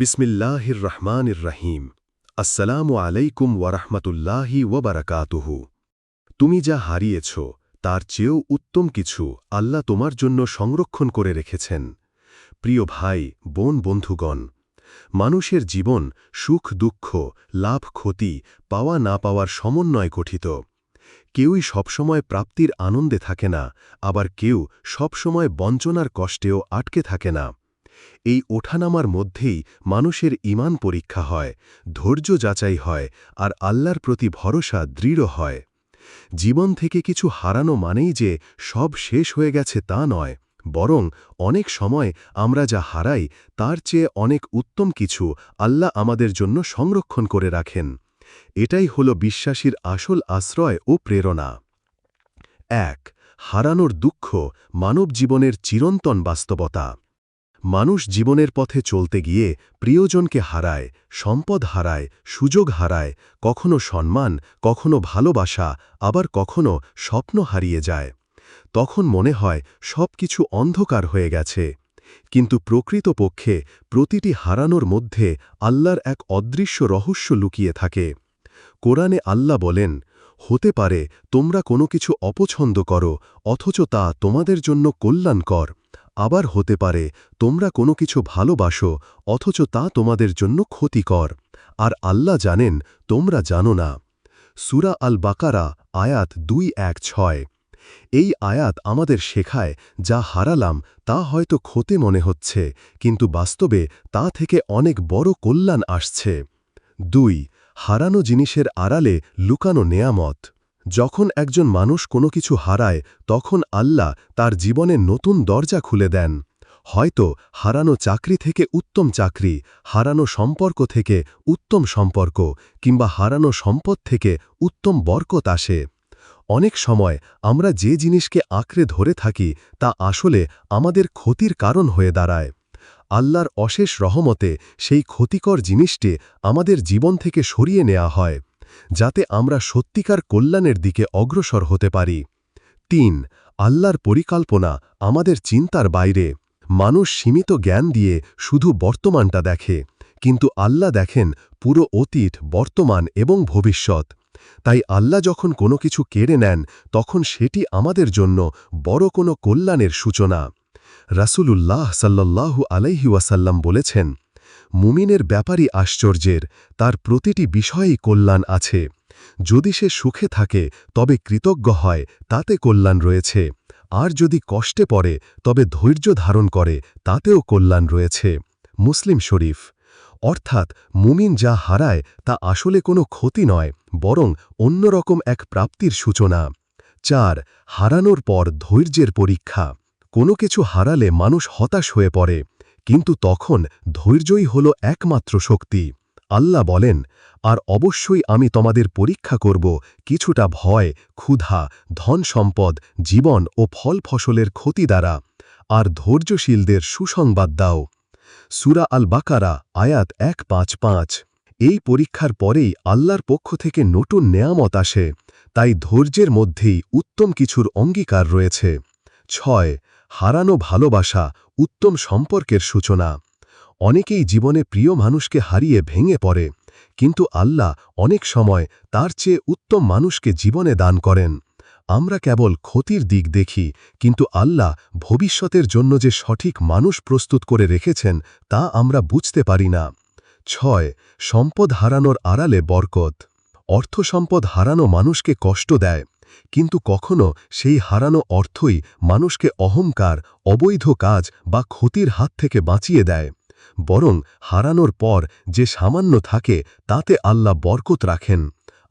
বিসমিল্লাহির রহমানির রহিম আসসালামু আলাইকুম ওয়ারহমতুল্লাহি ওয়াবারাকাতুহু। তুমি যা হারিয়েছ, তার চেয়েও উত্তম কিছু আল্লাহ তোমার জন্য সংরক্ষণ করে রেখেছেন। প্রিয় ভাই, বোন, বন্ধুগণ, মানুষের জীবন সুখ, দুঃখ, লাভ, ক্ষতি, পাওয়া, না পাওয়ার সমন্বয় গঠিত। কেউই সবসময় প্রাপ্তির আনন্দে থাকে না, আবার কেউ সবসময় বঞ্চনার কষ্টেও আটকে থাকে না। এই ওঠানামার মধ্যেই মানুষের ইমান পরীক্ষা হয়, ধৈর্য যাচাই হয় আর আল্লাহর প্রতি ভরসা দৃঢ় হয়। জীবন থেকে কিছু হারানো মানেই যে সব শেষ হয়ে গেছে তা নয়, বরং অনেক সময় আমরা যা হারাই তার চেয়ে অনেক উত্তম কিছু আল্লাহ আমাদের জন্য সংরক্ষণ করে রাখেন। এটাই হল বিশ্বাসীর আসল আশ্রয় ও প্রেরণা। এক, হারানোর দুঃখ মানব জীবনের চিরন্তন বাস্তবতা। মানুষ জীবনের পথে চলতে গিয়ে প্রিয়জনকে হারায়, সম্পদ হারায়, সুযোগ হারায়, কখনো সম্মান, কখনো ভালোবাসা, আবার কখনো স্বপ্ন হারিয়ে যায়। তখন মনে হয় সব কিছু অন্ধকার হয়ে গেছে। কিন্তু প্রকৃতপক্ষে প্রতিটি হারানোর মধ্যে আল্লাহর এক অদৃশ্য রহস্য লুকিয়ে থাকে। কোরআনে আল্লাহ বলেন, হতে পারে তোমরা কোনো কিছু অপছন্দ করো, অথচ তা তোমাদের জন্য কল্যাণ কল্যাণকর। আবার হতে পারে তোমরা কোনো কিছু ভালোবাসো, অথচ তা তোমাদের জন্য ক্ষতিকর। আর আল্লাহ জানেন, তোমরা জানো না। সুরা আল বাকারা আয়াত দুই, এক, ছয়। এই আয়াত আমাদের শেখায় যা হারালাম, তা হয়তো ক্ষতে মনে হচ্ছে, কিন্তু বাস্তবে তা থেকে অনেক বড় কল্যাণ আসছে। দুই, হারানো জিনিসের আড়ালে লুকানো নেয়ামত। যখন একজন মানুষ কোনো কিছু হারায়, তখন আল্লাহ তার জীবনে নতুন দরজা খুলে দেন। হয়তো হারানো চাকরি থেকে উত্তম চাকরি, হারানো সম্পর্ক থেকে উত্তম সম্পর্ক, কিংবা হারানো সম্পদ থেকে উত্তম বরকত আসে। অনেক সময় আমরা যে জিনিসকে আঁকড়ে ধরে থাকি, তা আসলে আমাদের ক্ষতির কারণ হয়ে দাঁড়ায়। আল্লাহর অশেষ রহমতে সেই ক্ষতিকর জিনিসটি আমাদের জীবন থেকে সরিয়ে নেওয়া হয়। যাতে আমরা সত্যিকার কল্যাণের দিকে অগ্রসর হতে পারি। তিন, আল্লাহর পরিকল্পনা আমাদের চিন্তার বাইরে। মানুষ সীমিত জ্ঞান দিয়ে শুধু বর্তমানটা দেখে, কিন্তু আল্লাহ দেখেন পুরো অতীত, বর্তমান এবং ভবিষ্যৎ। তাই আল্লাহ যখন কোনো কিছু কেড়ে নেন, তখন সেটি আমাদের জন্য বড় কোনো কল্যাণের সূচনা। রাসূলুল্লাহ সাল্লাল্লাহু আলাইহি ওয়াসাল্লাম বলেছেন মুমিনের ব্যাপারই আশ্চর্যের, তার প্রতিটি বিষয়েই কল্যাণ আছে। যদি সে সুখে থাকে, তবে কৃতজ্ঞ হয়, তাতে কল্যাণ রয়েছে। আর যদি কষ্টে পড়ে, তবে ধৈর্য ধারণ করে, তাতেও কল্যাণ রয়েছে। মুসলিম শরীফ, অর্থাৎ মুমিন যা হারায়, তা আসলে কোনো ক্ষতি নয়, বরং অন্যরকম এক প্রাপ্তির সূচনা। চার, হারানোর পর ধৈর্যের পরীক্ষা। কোনো কিছু হারালে মানুষ হতাশ হয়ে পড়ে। কিন্তু তখন ধৈর্যই হল একমাত্র শক্তি। আল্লাহ বলেন, আর অবশ্যই আমি তোমাদের পরীক্ষা করব কিছুটা ভয়, ক্ষুধা, ধন সম্পদ, জীবন ও ফল ফসলের ক্ষতি দ্বারা, আর ধৈর্যশীলদের সুসংবাদ দাও। সুরা আল বাকারা আয়াত এক পাঁচ পাঁচ। এই পরীক্ষার পরেই আল্লাহর পক্ষ থেকে নতুন নেয়ামত আসে, তাই ধৈর্যের মধ্যেই উত্তম কিছুর অঙ্গীকার রয়েছে। ছয় হারানো ভালোবাসা উত্তম সম্পর্কের সূচনা। অনেকেই জীবনে প্রিয় মানুষকে হারিয়ে ভেঙে পড়ে, কিন্তু আল্লাহ অনেক সময় তার চেয়ে উত্তম মানুষকে জীবনে দান করেন। আমরা কেবল ক্ষতির দিক দেখি, কিন্তু আল্লাহ ভবিষ্যতের জন্য যে সঠিক মানুষ প্রস্তুত করে রেখেছেন, তা আমরা বুঝতে পারি না। ছয়, সম্পদ হারানোর আড়ালে বরকত। অর্থ সম্পদ হারানো মানুষকে কষ্ট দেয়। কিন্তু কখনো সেই হারানো অর্থই মানুষকে অহংকার, অবৈধ কাজ বা ক্ষতির হাত থেকে বাঁচিয়ে দেয়। বরং হারানোর পর যে সামান্য থাকে, তাতে আল্লাহ বরকত রাখেন।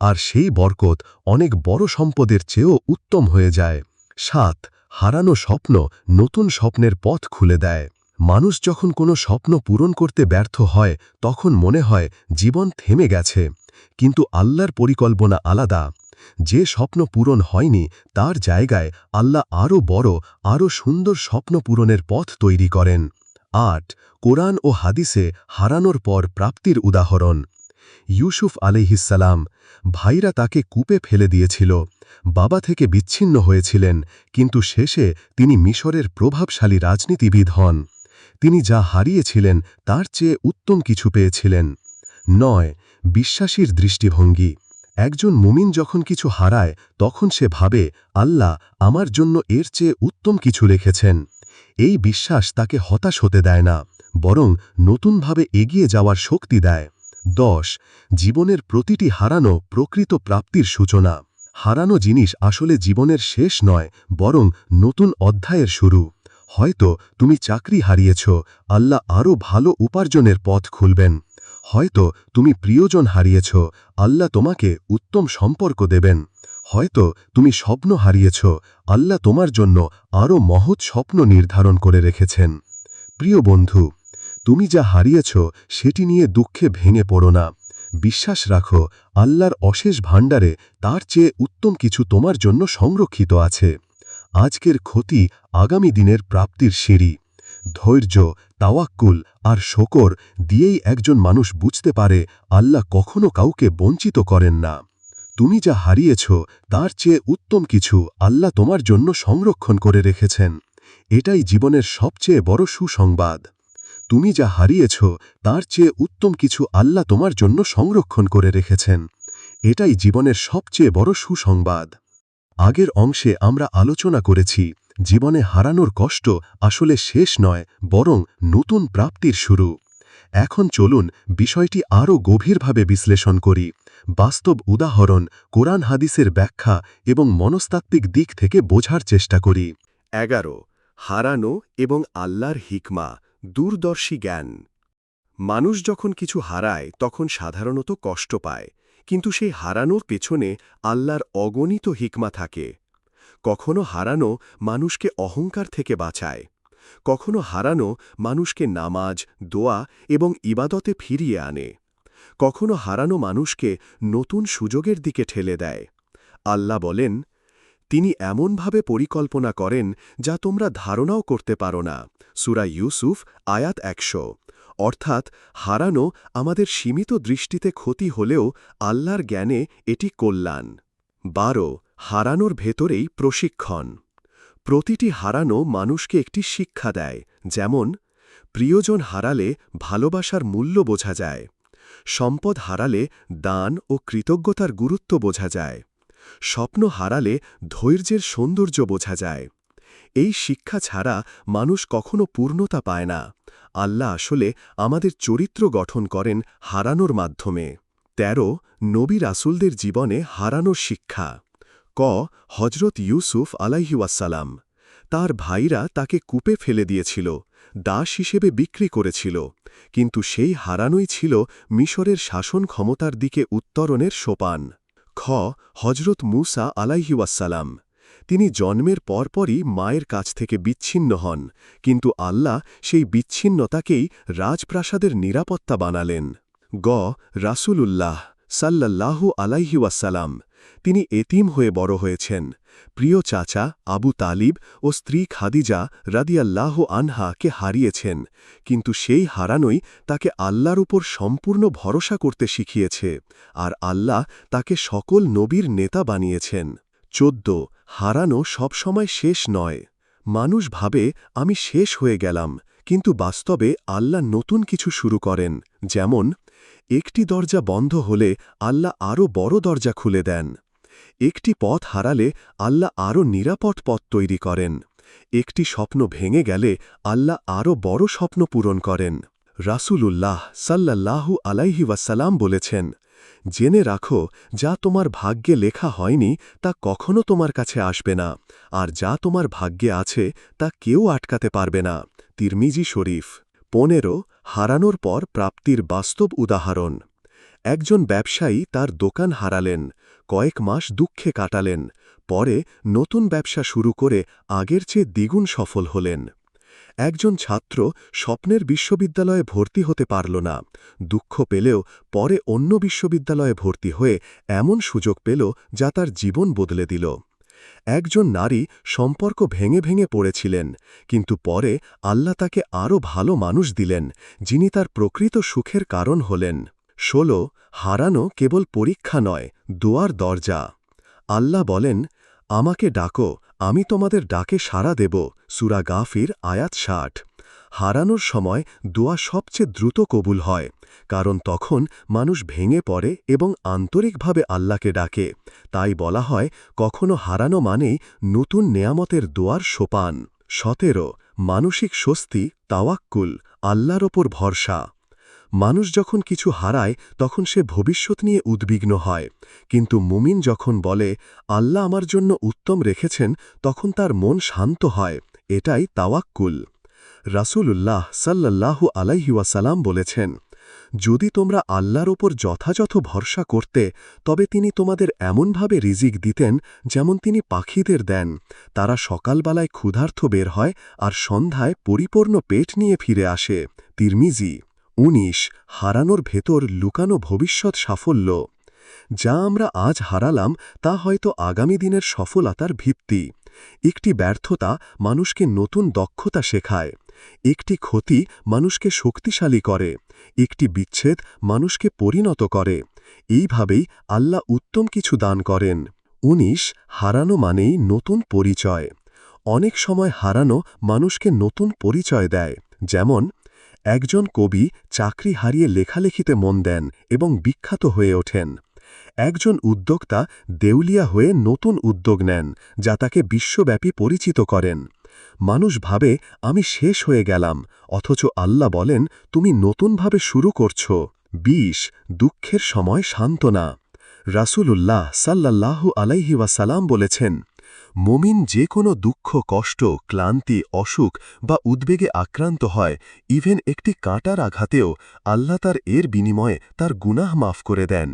আর সেই বরকত অনেক বড় সম্পদের চেয়েও উত্তম হয়ে যায়। সাত, হারানো স্বপ্ন নতুন স্বপ্নের পথ খুলে দেয়। মানুষ যখন কোনো স্বপ্ন পূরণ করতে ব্যর্থ হয়, তখন মনে হয় জীবন থেমে গেছে। কিন্তু আল্লাহর পরিকল্পনা আলাদা। যে স্বপ্ন পূরণ হয়নি, তার জায়গায় আল্লাহ আরও বড় আরও সুন্দর স্বপ্ন পূরণের পথ তৈরি করেন। আট, কোরআন ও হাদিসে হারানোর পর প্রাপ্তির উদাহরণ। ইউসুফ আলিহিসাল্লাম ভাইরা তাকে কূপে ফেলে দিয়েছিল। বাবা থেকে বিচ্ছিন্ন হয়েছিলেন, কিন্তু শেষে তিনি মিশরের প্রভাবশালী রাজনীতিবিদ হন। তিনি যা হারিয়েছিলেন, তার চেয়ে উত্তম কিছু পেয়েছিলেন। নয়, বিশ্বাসীর দৃষ্টিভঙ্গি। একজন মুমিন যখন কিছু হারায়, তখন সে ভাবে, আল্লাহ আমার জন্য এর চেয়ে উত্তম কিছু রেখেছেন এই বিশ্বাস তাকে হতাশ হতে দেয় না, বরং নতুনভাবে এগিয়ে যাওয়ার শক্তি দেয়। দশ, জীবনের প্রতিটি হারানো প্রকৃত প্রাপ্তির সূচনা। হারানো জিনিস আসলে জীবনের শেষ নয়, বরং নতুন অধ্যায়ের শুরু। হয়তো তুমি চাকরি হারিয়েছ, আল্লাহ আরও ভালো উপার্জনের পথ খুলবেন। হয়তো তুমি প্রিয়জন হারিয়েছ, আল্লাহ তোমাকে উত্তম সম্পর্ক দেবেন। হয়তো তুমি স্বপ্ন হারিয়েছ, আল্লাহ তোমার জন্য আরও মহৎ স্বপ্ন নির্ধারণ করে রেখেছেন। প্রিয় বন্ধু, তুমি যা হারিয়েছ সেটি নিয়ে দুঃখে ভেঙে পড়ো না। বিশ্বাস রাখো, আল্লাহর অশেষ ভাণ্ডারে তার চেয়ে উত্তম কিছু তোমার জন্য সংরক্ষিত আছে। আজকের ক্ষতি আগামী দিনের প্রাপ্তির সিঁড়ি। ধৈর্য, তাওয়াক্কুল আর শকর দিয়েই একজন মানুষ বুঝতে পারে আল্লাহ কখনো কাউকে বঞ্চিত করেন না। তুমি যা হারিয়েছ, তার চেয়ে উত্তম কিছু আল্লাহ তোমার জন্য সংরক্ষণ করে রেখেছেন। এটাই জীবনের সবচেয়ে বড় সুসংবাদ। তুমি যা হারিয়েছ, তার চেয়ে উত্তম কিছু আল্লাহ তোমার জন্য সংরক্ষণ করে রেখেছেন। এটাই জীবনের সবচেয়ে বড় সুসংবাদ। আগের অংশে আমরা আলোচনা করেছি জীবনে হারানোর কষ্ট আসলে শেষ নয়, বরং নতুন প্রাপ্তির শুরু। এখন চলুন বিষয়টি আরও গভীরভাবে বিশ্লেষণ করি। বাস্তব উদাহরণ, কোরআন হাদিসের ব্যাখ্যা এবং মনস্তাত্ত্বিক দিক থেকে বোঝার চেষ্টা করি। এগারো, হারানো এবং আল্লাহর হিকমা, দূরদর্শী জ্ঞান। মানুষ যখন কিছু হারায়, তখন সাধারণত কষ্ট পায়, কিন্তু সেই হারানোর পেছনে আল্লাহর অগণিত হিকমা থাকে। কখনো হারানো মানুষকে অহংকার থেকে বাঁচায়। কখনো হারানো মানুষকে নামাজ, দোয়া এবং ইবাদতে ফিরিয়ে আনে। কখনো হারানো মানুষকে নতুন সুযোগের দিকে ঠেলে দেয়। আল্লাহ বলেন, তিনি এমনভাবে পরিকল্পনা করেন যা তোমরা ধারণাও করতে পারো না। সুরা ইউসুফ, আয়াত একশো। অর্থাৎ, হারানো আমাদের সীমিত দৃষ্টিতে ক্ষতি হলেও আল্লাহর জ্ঞানে এটি কল্যাণ। বারো। হারানোর ভেতরেই প্রশিক্ষণ। প্রতিটি হারানো মানুষকে একটি শিক্ষা দেয়, যেমন, প্রিয়জন হারালে ভালোবাসার মূল্য বোঝা যায়, সম্পদ হারালে দান ও কৃতজ্ঞতার গুরুত্ব বোঝা যায়, স্বপ্ন হারালে ধৈর্যের সৌন্দর্য বোঝা যায়। এই শিক্ষা ছাড়া মানুষ কখনো পূর্ণতা পায় না। আল্লাহ আসলে আমাদের চরিত্র গঠন করেন হারানোর মাধ্যমে। তেরো, নবী রাসুলদের জীবনে হারানোর শিক্ষা। ক হজরত ইউসুফ আলাইহিওয়াসালাম তার ভাইরা তাকে কূপে ফেলে দিয়েছিল, দাস হিসেবে বিক্রি করেছিল, কিন্তু সেই হারানোই ছিল মিশরের শাসন ক্ষমতার দিকে উত্তরণের সোপান। খ হজরত মুসা আলাইহিওয়াসালাম তিনি জন্মের পরপরই মায়ের কাছ থেকে বিচ্ছিন্ন হন, কিন্তু আল্লাহ সেই বিচ্ছিন্নতাকেই রাজপ্রাসাদের নিরাপত্তা বানালেন। গ, রাসূলুল্লাহ সাল্লাল্লাহু আলাইহিওয়াসালাম তিনি এতিম হয়ে বড় হয়েছেন। প্রিয় চাচা আবু তালিব ও স্ত্রী খাদিজা রাদিয়াল্লাহ আনহাকে হারিয়েছেন, কিন্তু সেই হারানোই তাকে আল্লাহর উপর সম্পূর্ণ ভরসা করতে শিখিয়েছে আর আল্লাহ তাকে সকল নবীর নেতা বানিয়েছেন। চোদ্দ হারানো সবসময় শেষ নয়। মানুষ ভাবে, আমি শেষ হয়ে গেলাম। কিন্তু বাস্তবে আল্লাহ নতুন কিছু শুরু করেন, যেমন, একটি দরজা বন্ধ হলে আল্লাহ আরও বড় দরজা খুলে দেন। একটি পথ হারালে আল্লাহ আরও নিরাপদ পথ তৈরি করেন। একটি স্বপ্ন ভেঙে গেলে আল্লাহ আরও বড় স্বপ্ন পূরণ করেন। রাসূলুল্লাহ সাল্লাল্লাহু আলাইহি ওয়াসাল্লাম বলেছেন, জেনে রাখো, যা তোমার ভাগ্যে লেখা হয়নি, তা কখনো তোমার কাছে আসবে না। আর যা তোমার ভাগ্যে আছে, তা কেউ আটকাতে পারবে না। তিরমিজি শরীফ। পনেরো, হারানোর পর প্রাপ্তির বাস্তব উদাহরণ। একজন ব্যবসায়ী তার দোকান হারালেন। কয়েক মাস দুঃখে কাটালেন, পরে নতুন ব্যবসা শুরু করে আগের চেয়ে দ্বিগুণ সফল হলেন। একজন ছাত্র স্বপ্নের বিশ্ববিদ্যালয়ে ভর্তি হতে পারল না, দুঃখ পেলেও পরে অন্য বিশ্ববিদ্যালয়ে ভর্তি হয়ে এমন সুযোগ পেল যা তার জীবন বদলে দিল। একজন নারী সম্পর্ক ভেঙে ভেঙে পড়েছিলেন, কিন্তু পরে আল্লাহ তাকে আরও ভালো মানুষ দিলেন, যিনি তার প্রকৃত সুখের কারণ হলেন। ষোলো, হারানো কেবল পরীক্ষা নয় দোয়ার দরজা। আল্লাহ বলেন, আমাকে ডাকো, আমি তোমাদের ডাকে সাড়া দেব। সুরা গাফির, আয়াত ষাট। হারানোর সময় দোয়া সবচেয়ে দ্রুত কবুল হয়, কারণ তখন মানুষ ভেঙে পড়ে এবং আন্তরিকভাবে আল্লাহকে ডাকে। তাই বলা হয়, কখনো হারানো মানেই নতুন নেয়ামতের দোয়ার সোপান। সতেরো, মানসিক স্বস্তি, তাওয়াক্কুল, আল্লাহর ওপর ভরসা। মানুষ যখন কিছু হারায়, তখন সে ভবিষ্যৎ নিয়ে উদ্বিগ্ন হয়। কিন্তু মুমিন যখন বলে, আল্লাহ আমার জন্য উত্তম রেখেছেন তখন তার মন শান্ত হয়। এটাই তাওয়াক্কুল। রাসূলুল্লাহ সাল্লাল্লাহু আলাইহিওয়াসালাম বলেছেন, যদি তোমরা আল্লাহর ওপর যথাযথ ভরসা করতে, তবে তিনি তোমাদের এমনভাবে রিজিক দিতেন যেমন তিনি পাখিদের দেন। তারা সকালবেলায় ক্ষুধার্থ বের হয় আর সন্ধ্যায় পরিপূর্ণ পেট নিয়ে ফিরে আসে। তিরমিজি উনিশ, হারানোর ভেতর লুকানো ভবিষ্যৎ সাফল্য। যা আমরা আজ হারালাম, তা হয়তো আগামী দিনের সফলতার ভিত্তি। একটি ব্যর্থতা মানুষকে নতুন দক্ষতা শেখায়। একটি ক্ষতি মানুষকে শক্তিশালী করে। একটি বিচ্ছেদ মানুষকে পরিণত করে। এইভাবেই আল্লাহ উত্তম কিছু দান করেন। উনিশ, হারানো মানেই নতুন পরিচয়। অনেক সময় হারানো মানুষকে নতুন পরিচয় দেয়। যেমন একজন কবি চাকরি হারিয়ে লেখালেখিতে মন দেন এবং বিখ্যাত হয়ে ওঠেন। একজন উদ্যোক্তা দেউলিয়া হয়ে নতুন উদ্যোগ নেন, যা তাকে বিশ্বব্যাপী পরিচিত করেন। মানুষ ভাবে, আমি শেষ হয়ে গেলাম, অথচ আল্লাহ বলেন, তুমি নতুনভাবে শুরু করছ। বিশ দুঃখের সময় সান্ত্বনা। রাসূলুল্লাহ সাল্লাল্লাহু আলাইহি ওয়াসালাম বলেছেন মমিন যে কোনো দুঃখ, কষ্ট, ক্লান্তি, অসুখ বা উদ্বেগে আক্রান্ত হয় ইভেন একটি কাঁটার আঘাতেও আল্লাহ তার এর বিনিময়ে তার গুনাহ মাফ করে দেন।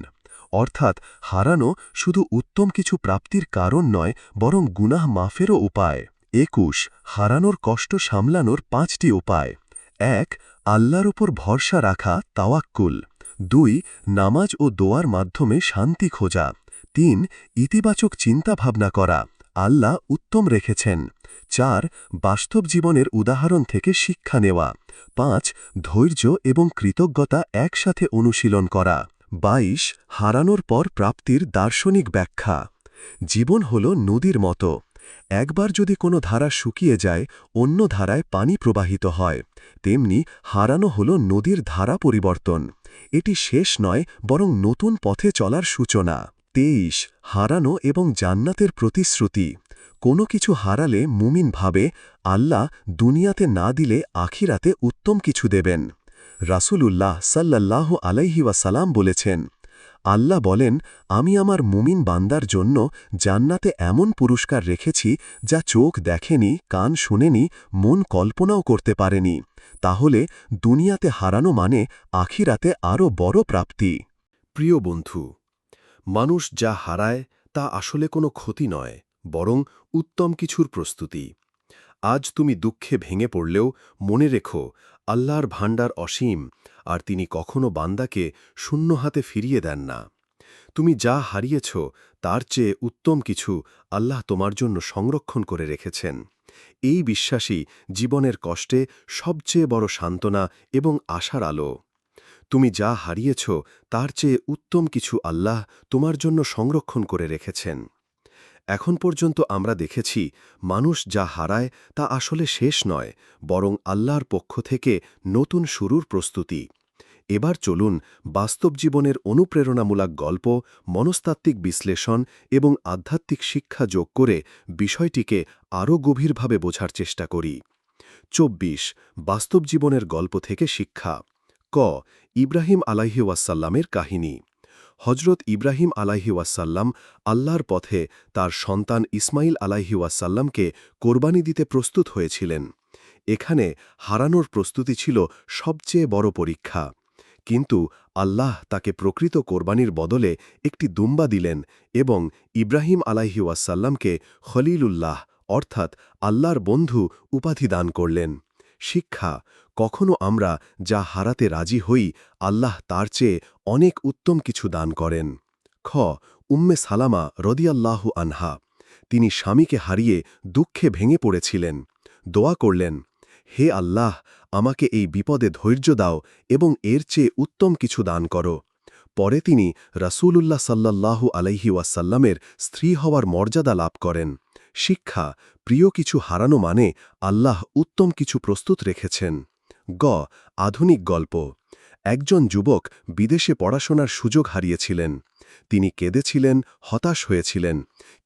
অর্থাৎ হারানো শুধু উত্তম কিছু প্রাপ্তির কারণ নয়, বরং গুনাহ মাফেরও উপায়। একুশ, হারানোর কষ্ট সামলানোর পাঁচটি উপায়। এক, আল্লাহর ওপর ভরসা রাখা, তাওয়াক্কুল। দুই, নামাজ ও দোয়ার মাধ্যমে শান্তি খোঁজা। তিন, ইতিবাচক চিন্তাভাবনা করা। আল্লাহ উত্তম রেখেছেন। চার, বাস্তব জীবনের উদাহরণ থেকে শিক্ষা নেওয়া। পাঁচ, ধৈর্য এবং কৃতজ্ঞতা একসাথে অনুশীলন করা। বাইশ, হারানোর পর প্রাপ্তির দার্শনিক ব্যাখ্যা। জীবন হল নদীর মতো। একবার যদি কোনো ধারা শুকিয়ে যায়, অন্য ধারায় পানি প্রবাহিত হয়। তেমনি হারানো হল নদীর ধারা পরিবর্তন। এটি শেষ নয়, বরং নতুন পথে চলার সূচনা। তেইশ, হারানো এবং জান্নাতের প্রতিশ্রুতি। কোনো কিছু হারালে মুমিন ভাবে, আল্লাহ দুনিয়াতে না দিলে আখিরাতে উত্তম কিছু দেবেন। রাসূলুল্লাহ সাল্লাল্লাহ আলাইহি ওয়াসালাম বলেছেন, আল্লাহ বলেন, আমি আমার মুমিন বান্দার জন্য জান্নাতে এমন পুরস্কার রেখেছি যা চোখ দেখেনি, কান শুনেনি, মন কল্পনাও করতে পারেনি। তাহলে দুনিয়াতে হারানো মানে আখিরাতে আরও বড় প্রাপ্তি। প্রিয় বন্ধু মানুষ যা হারায়, তা আসলে কোনো ক্ষতি নয়, বরং উত্তম কিছুর প্রস্তুতি। আজ তুমি দুঃখে ভেঙে পড়লেও মনে রেখো, আল্লাহর ভাণ্ডার অসীম, আর তিনি কখনো বান্দাকে শূন্য হাতে ফিরিয়ে দেন না। তুমি যা হারিয়েছ, তার চেয়ে উত্তম কিছু আল্লাহ তোমার জন্য সংরক্ষণ করে রেখেছেন। এই বিশ্বাসী জীবনের কষ্টে সবচেয়ে বড় সান্ত্বনা এবং আশার আলো। তুমি যা হারিয়েছ, তার চেয়ে উত্তম কিছু আল্লাহ তোমার জন্য সংরক্ষণ করে রেখেছেন। এখন পর্যন্ত আমরা দেখেছি, মানুষ যা হারায়, তা আসলে শেষ নয়, বরং আল্লাহর পক্ষ থেকে নতুন শুরুর প্রস্তুতি। এবার চলুন বাস্তব জীবনের অনুপ্রেরণামূলক গল্প, মনস্তাত্ত্বিক বিশ্লেষণ এবং আধ্যাত্মিক শিক্ষা যোগ করে বিষয়টিকে আরও গভীরভাবে বোঝার চেষ্টা করি। চব্বিশ, বাস্তব জীবনের গল্প থেকে শিক্ষা। ক, ইব্রাহিম আলাহি ওয়াসাল্লামের কাহিনী। হজরত ইব্রাহিম আলাহি ওয়াসাল্লাম আল্লাহর পথে তার সন্তান ইসমাইল আলাহি ওয়াসাল্লামকে কোরবানি দিতে প্রস্তুত হয়েছিলেন। এখানে হারানোর প্রস্তুতি ছিল সবচেয়ে বড় পরীক্ষা। কিন্তু আল্লাহ তাকে প্রকৃত কোরবানির বদলে একটি দুম্বা দিলেন এবং ইব্রাহিম আলাহি ওয়াসাল্লামকে খলিলুল্লাহ অর্থাৎ আল্লাহর বন্ধু উপাধি দান করলেন। শিক্ষা কখনো আমরা যা হারাতে রাজি হই, আল্লাহ তার চেয়ে অনেক উত্তম কিছু দান করেন। খ, উম্মে সালামা রদিয়াল্লাহু আনহা, তিনি স্বামীকে হারিয়ে দুঃখে ভেঙে পড়েছিলেন। দোয়া করলেন, হে আল্লাহ, আমাকে এই বিপদে ধৈর্য দাও এবং এর চেয়ে উত্তম কিছু দান করো। পরে তিনি রাসূলুল্লাহ সাল্লাল্লাহু আলাইহি ওয়াসাল্লামের স্ত্রী হওয়ার মর্যাদা লাভ করেন। শিক্ষা, প্রিয় কিছু হারানো মানে আল্লাহ উত্তম কিছু প্রস্তুত রেখেছেন। গ, আধুনিক গল্প। একজন যুবক বিদেশে পড়াশোনার সুযোগ হারিয়েছিলেন। তিনি কেঁদেছিলেন, হতাশ হয়েছিলেন,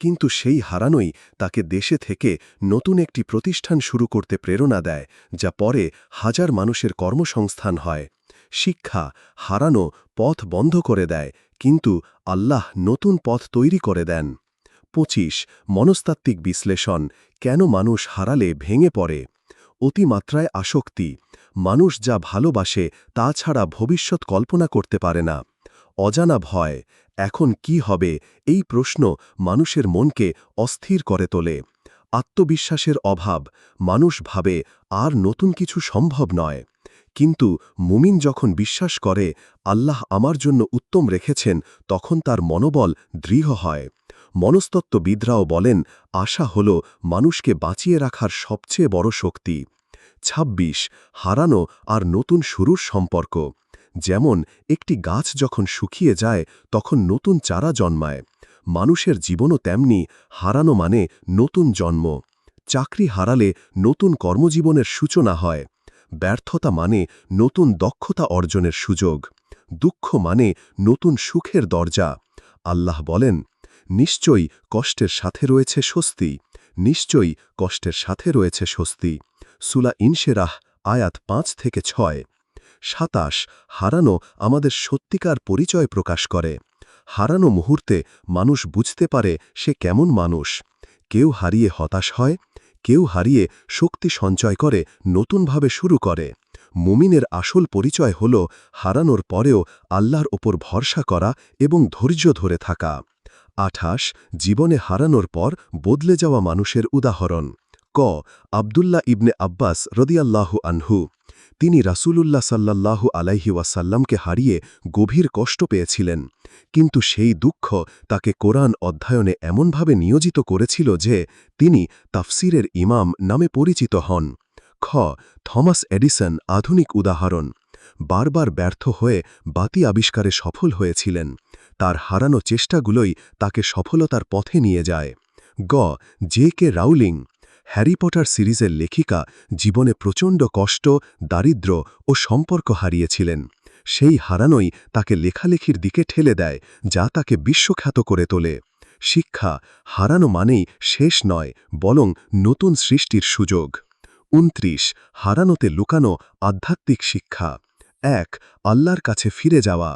কিন্তু সেই হারানোই তাকে দেশে থেকে নতুন একটি প্রতিষ্ঠান শুরু করতে প্রেরণা দেয়, যা পরে হাজার মানুষের কর্মসংস্থান হয়। শিক্ষা, হারানো পথ বন্ধ করে দেয়, কিন্তু আল্লাহ নতুন পথ তৈরি করে দেন। পঁচিশ, মনস্তাত্ত্বিক বিশ্লেষণ, কেন মানুষ হারালে ভেঙে পড়ে? অতিমাত্রায় আসক্তি। মানুষ যা ভালোবাসে, তা ছাড়া ভবিষ্যৎ কল্পনা করতে পারে না। অজানা ভয়, এখন কি হবে? এই প্রশ্ন মানুষের মনকে অস্থির করে তোলে। আত্মবিশ্বাসের অভাব, মানুষ ভাবে আর নতুন কিছু সম্ভব নয়। কিন্তু মুমিন যখন বিশ্বাস করে, আল্লাহ আমার জন্য উত্তম রেখেছেন, তখন তার মনোবল দৃঢ় হয়। মনস্তত্ত্ববিদরাও বলেন, আশা হল মানুষকে বাঁচিয়ে রাখার সবচেয়ে বড় শক্তি। ২৬ হারানো আর নতুন শুরুর সম্পর্ক। যেমন, একটি গাছ যখন শুকিয়ে যায়, তখন নতুন চারা জন্মায়। মানুষের জীবনও তেমনি, হারানো মানে নতুন জন্ম। চাকরি হারালে নতুন কর্মজীবনের সূচনা হয়। ব্যর্থতা মানে নতুন দক্ষতা অর্জনের সুযোগ। দুঃখ মানে নতুন সুখের দরজা। আল্লাহ বলেন নিশ্চয়ই কষ্টের সাথে রয়েছে স্বস্তি, নিশ্চয়ই কষ্টের সাথে রয়েছে স্বস্তি। সুলা ইনশেরাহ, আয়াত পাঁচ থেকে ছয়। সাতাশ, হারানো আমাদের সত্যিকার পরিচয় প্রকাশ করে। হারানো মুহূর্তে মানুষ বুঝতে পারে সে কেমন মানুষ। কেউ হারিয়ে হতাশ হয়, কেউ হারিয়ে শক্তি সঞ্চয় করে, নতুনভাবে শুরু করে। মুমিনের আসল পরিচয় হল হারানোর পরেও আল্লাহর ওপর ভরসা করা এবং ধৈর্য ধরে থাকা। আঠাশ, জীবনে হারানোর পর বদলে যাওয়া মানুষের উদাহরণ। ক, আবদুল্লাহ ইবনে আব্বাস রদিয়াল্লাহু আনহু। তিনি রাসূলুল্লাহ সাল্লাল্লাহু আলাইহি ওয়াসাল্লামকে হারিয়ে গভীর কষ্ট পেয়েছিলেন। কিন্তু সেই দুঃখ তাকে কোরআন অধ্যয়নে এমনভাবে নিয়োজিত করেছিল যে তিনি তাফসিরের ইমাম নামে পরিচিত হন। খ, থমাস এডিসন আধুনিক উদাহরণ। বারবার ব্যর্থ হয়ে বাতি আবিষ্কারে সফল হয়েছিলেন। তার হারানো চেষ্টাগুলোই তাকে সফলতার পথে নিয়ে যায়। গ. J. K. Rowling, Harry Potter সিরিজের লেখিকা, জীবনে প্রচণ্ড কষ্ট, দারিদ্র ও সম্পর্ক হারিয়েছিলেন। সেই হারানোই তাকে লেখালেখির দিকে ঠেলে দেয়, যা তাকে বিশ্বখ্যাত করে তোলে। শিক্ষা, হারানো মানেই শেষ নয়, বরং নতুন সৃষ্টির সুযোগ। উনত্রিশ হারানোতে লুকানো আধ্যাত্মিক শিক্ষা। এক, আল্লাহর কাছে ফিরে যাওয়া।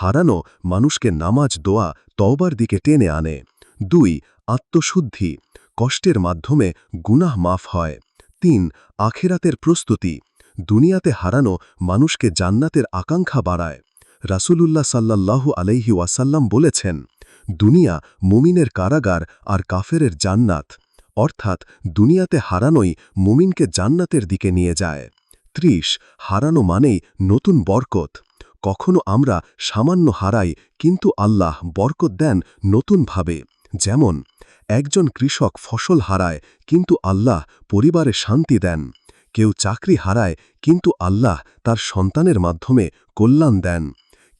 হারানো মানুষকে নামাজ, দোয়া, তওবার দিকে টেনে আনে। দুই, আত্মশুদ্ধি। কষ্টের মাধ্যমে গুনাহ মাফ হয়। তিন, আখেরাতের প্রস্তুতি। দুনিয়াতে হারানো মানুষকে জান্নাতের আকাঙ্ক্ষা বাড়ায়। রাসূলুল্লাহ সাল্লাল্লাহু আলাইহি ওয়াসাল্লাম বলেছেন, দুনিয়া মুমিনের কারাগার আর কাফেরের জান্নাত। অর্থাৎ দুনিয়াতে হারানোই মুমিনকে জান্নাতের দিকে নিয়ে যায়। ত্রিশ, হারানো মানেই নতুন বরকত। কখনো আমরা সামান্য হারাই, কিন্তু আল্লাহ বরকত দেন নতুনভাবে। যেমন, একজন কৃষক ফসল হারায়, কিন্তু আল্লাহ পরিবারে শান্তি দেন। কেউ চাকরি হারায়, কিন্তু আল্লাহ তার সন্তানের মাধ্যমে কল্যাণ দেন।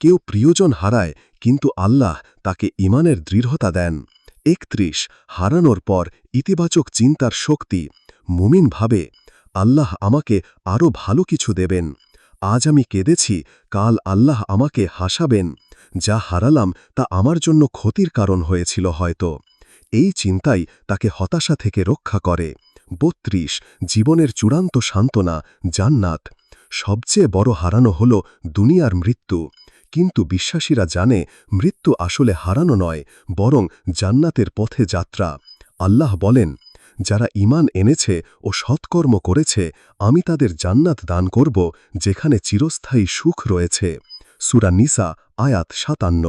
কেউ প্রিয়জন হারায়, কিন্তু আল্লাহ তাকে ইমানের দৃঢ়তা দেন। একত্রিশ, হারানোর পর ইতিবাচক চিন্তার শক্তি। মুমিন ভাবে আল্লাহ আমাকে আরও ভালো কিছু দেবেন। আজ আমি কেঁদেছি, কাল আল্লাহ আমাকে হাসাবেন। যা হারালাম, তা আমার জন্য ক্ষতির কারণ হয়েছিল হয়তো। এই চিন্তাই তাকে হতাশা থেকে রক্ষা করে। বত্রিশ, জীবনের চূড়ান্ত সান্ত্বনা, জান্নাত। সবচেয়ে বড় হারানো হল দুনিয়ার মৃত্যু। কিন্তু বিশ্বাসীরা জানে, মৃত্যু আসলে হারানো নয়, বরং জান্নাতের পথে যাত্রা। আল্লাহ বলেন যারা ইমান এনেছে ও সৎকর্ম করেছে, আমি তাদের জান্নাত দান করব, যেখানে চিরস্থায়ী সুখ রয়েছে। সুরা নিসা, আয়াত সাতান্ন।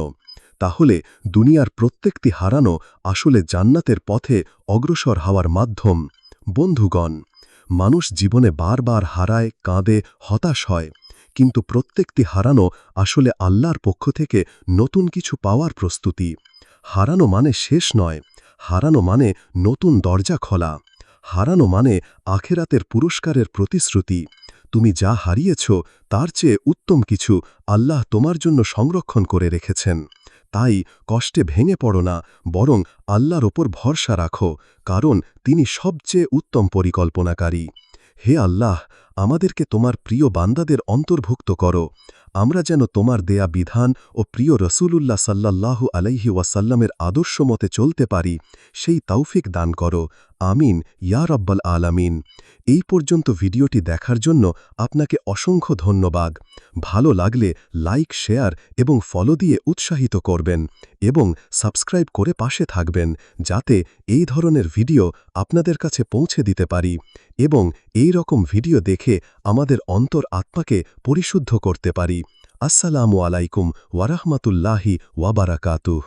তাহলে দুনিয়ার প্রত্যেকটি হারানো আসলে জান্নাতের পথে অগ্রসর হওয়ার মাধ্যম। বন্ধুগণ, মানুষ জীবনে বারবার হারায়, কাঁদে, হতাশ হয়, কিন্তু প্রত্যেকটি হারানো আসলে আল্লাহর পক্ষ থেকে নতুন কিছু পাওয়ার প্রস্তুতি। হারানো মানে শেষ নয় হারানো মানে নতুন দরজা খোলা। হারানো মানে আখেরাতের পুরস্কারের প্রতিশ্রুতি। তুমি যা হারিয়েছ, তার চেয়ে উত্তম কিছু আল্লাহ তোমার জন্য সংরক্ষণ করে রেখেছেন। তাই কষ্টে ভেঙে পড়ো না, বরং আল্লাহর ওপর ভরসা রাখো, কারণ তিনি সবচেয়ে উত্তম পরিকল্পনাকারী। হে আল্লাহ আমাদেরকে তোমার প্রিয় বান্দাদের অন্তর্ভুক্ত করো। আমরা যেন তোমার দেয়া বিধান ও প্রিয় রসুলুল্লাহ সাল্লাল্লাহু আলাইহি ওয়াসাল্লামের আদর্শ মতে চলতে পারি, সেই তৌফিক দান করো। আমিন, ইয়া রব্বাল আলামিন। এই পর্যন্ত ভিডিওটি দেখার জন্য আপনাকে অসংখ্য ধন্যবাদ। ভালো লাগলে লাইক, শেয়ার এবং ফলো দিয়ে উৎসাহিত করবেন এবং সাবস্ক্রাইব করে পাশে থাকবেন, যাতে এই ধরনের ভিডিও আপনাদের কাছে পৌঁছে দিতে পারি এবং এই রকম ভিডিও দেখে আমাদের অন্তর আত্মাকে পরিশুদ্ধ করতে পারি। আসসালামু আলাইকুম ওয়ারাহমাতুল্লাহি ওয়াবারাকাতুহ